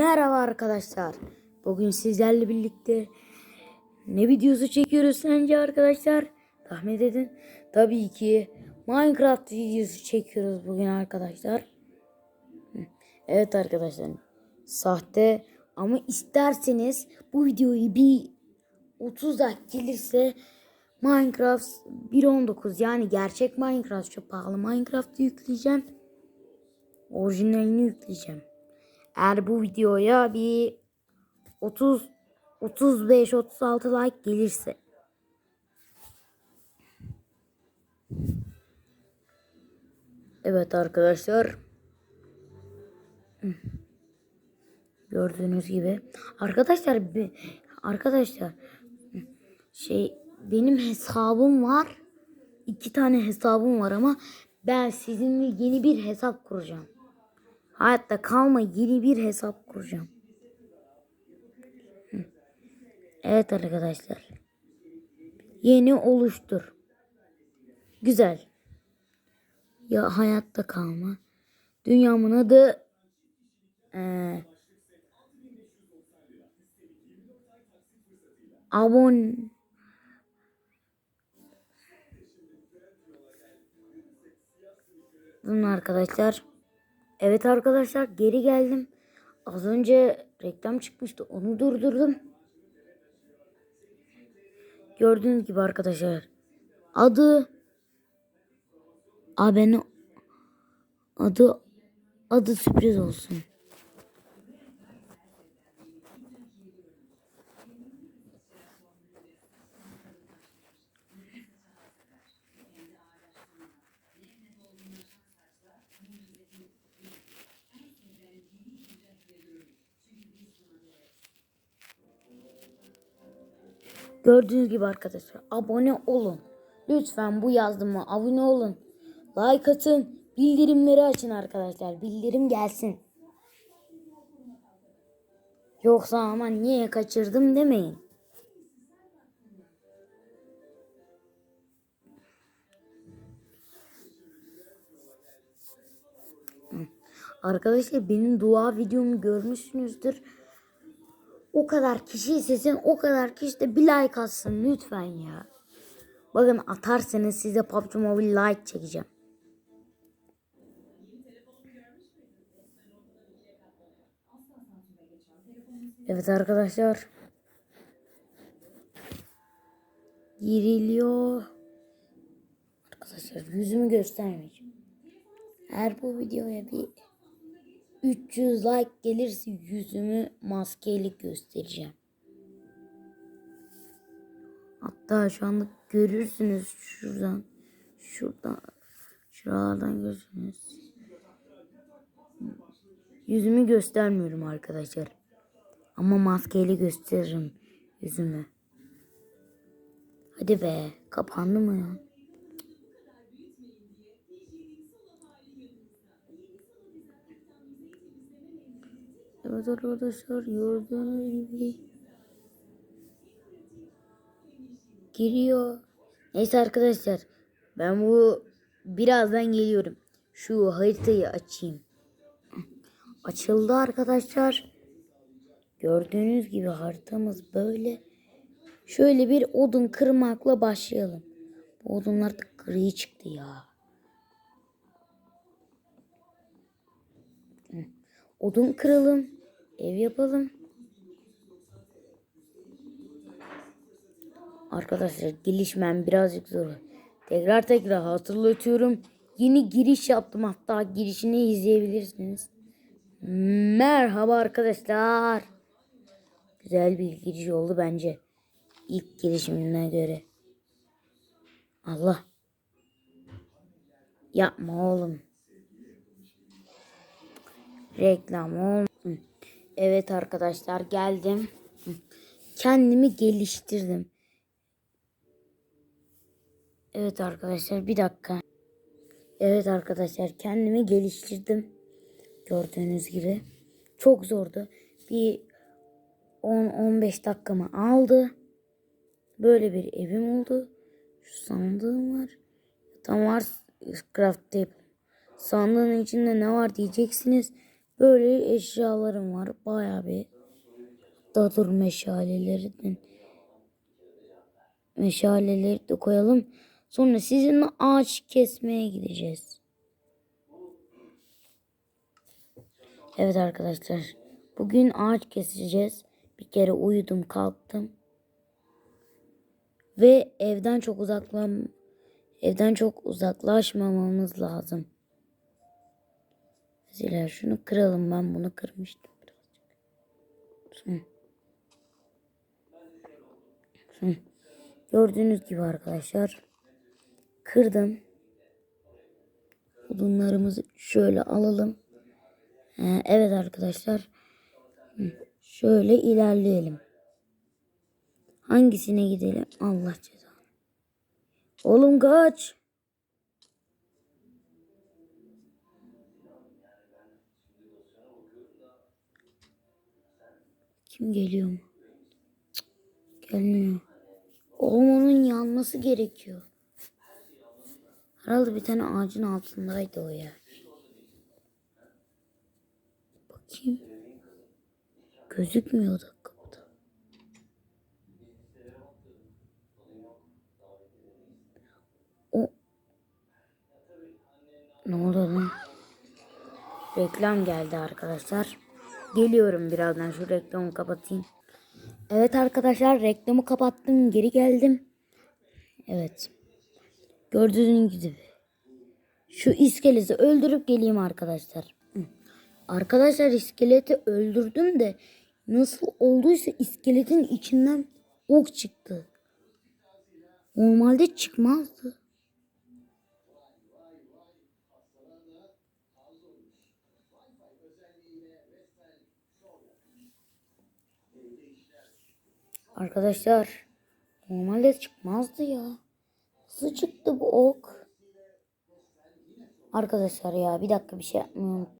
Merhaba arkadaşlar. Bugün sizlerle birlikte ne videosu çekiyoruz sence arkadaşlar? Tahmin edin. Tabii ki Minecraft videosu çekiyoruz bugün arkadaşlar. Evet arkadaşlar. Sahte ama isterseniz bu videoyu bir 30 dakika gelirse Minecraft 1.19 yani gerçek Minecraft çok pahalı Minecraft'ı yükleyeceğim. Orijinalini yükleyeceğim. Eğer bu videoya bir 30 35 36 like gelirse Evet arkadaşlar. Gördüğünüz gibi. Arkadaşlar arkadaşlar şey benim hesabım var. İki tane hesabım var ama ben sizinle yeni bir hesap kuracağım. Hayatta kalma yeni bir hesap kuracağım. Evet arkadaşlar. Yeni oluştur. Güzel. Ya hayatta kalma. Dünyamın adı eee abon Bunun arkadaşlar. Evet arkadaşlar geri geldim. Az önce reklam çıkmıştı. Onu durdurdum. Gördüğünüz gibi arkadaşlar. Adı abone adı adı sürpriz olsun. Gördüğünüz gibi arkadaşlar abone olun. Lütfen bu yazdığıma abone olun. Like atın. Bildirimleri açın arkadaşlar. Bildirim gelsin. Yoksa aman niye kaçırdım demeyin. Arkadaşlar benim dua videomu görmüşsünüzdür. O kadar kişi izlesin o kadar kişi de bir like atsın lütfen ya. Bakın atarsanız size PUBG Mobile like çekeceğim. Evet arkadaşlar. Giriliyor. Arkadaşlar yüzümü göstermeyeceğim. Eğer bu videoya bir 300 like gelirse yüzümü maskeyle göstereceğim. Hatta şu anda görürsünüz şuradan. Şuradan. Şuralardan görürsünüz. Yüzümü göstermiyorum arkadaşlar. Ama maskeyle gösteririm yüzümü. Hadi be. Kapandı mı ya? Evet arkadaşlar gördüğünüz gibi giriyor. Neyse arkadaşlar ben bu birazdan geliyorum. Şu haritayı açayım. Açıldı arkadaşlar. Gördüğünüz gibi haritamız böyle. Şöyle bir odun kırmakla başlayalım. Bu odunlar da gri çıktı ya. Odun kıralım. Ev yapalım. Arkadaşlar gelişmem birazcık zor. Tekrar tekrar hatırlatıyorum. Yeni giriş yaptım hatta girişini izleyebilirsiniz. Merhaba arkadaşlar. Güzel bir giriş oldu bence. İlk girişimine göre. Allah. Yapma oğlum. Reklam ol. Evet arkadaşlar geldim. Kendimi geliştirdim. Evet arkadaşlar bir dakika. Evet arkadaşlar kendimi geliştirdim. Gördüğünüz gibi. Çok zordu. Bir 10-15 dakikamı aldı. Böyle bir evim oldu. Şu sandığım var. Tam var craft table. Sandığın içinde ne var diyeceksiniz. Böyle eşyalarım var. Bayağı bir. Hatta dur meşaleleri meşaleleri de koyalım. Sonra sizinle ağaç kesmeye gideceğiz. Evet arkadaşlar. Bugün ağaç keseceğiz. Bir kere uyudum kalktım. Ve evden çok uzaklan evden çok uzaklaşmamamız lazım. Mesela şunu kıralım ben bunu kırmıştım birazcık. Gördüğünüz gibi arkadaşlar kırdım. Odunlarımızı şöyle alalım. Ee, evet arkadaşlar. Şöyle ilerleyelim. Hangisine gidelim? Allah cezanı. Oğlum kaç. Kim geliyor mu? Cık, gelmiyor. Oğlum yanması gerekiyor. Herhalde bir tane ağacın altındaydı o ya. Bakayım. Gözükmüyor da kapıda. O ne oldu lan? Reklam geldi arkadaşlar. Geliyorum birazdan şu reklamı kapatayım. Evet arkadaşlar reklamı kapattım geri geldim. Evet. Gördüğünüz gibi. Şu iskeleti öldürüp geleyim arkadaşlar. Arkadaşlar iskeleti öldürdüm de nasıl olduysa iskeletin içinden ok çıktı. Normalde çıkmazdı. Arkadaşlar normalde çıkmazdı ya. Nasıl çıktı bu ok? Arkadaşlar ya bir dakika bir şey yapmıyorum.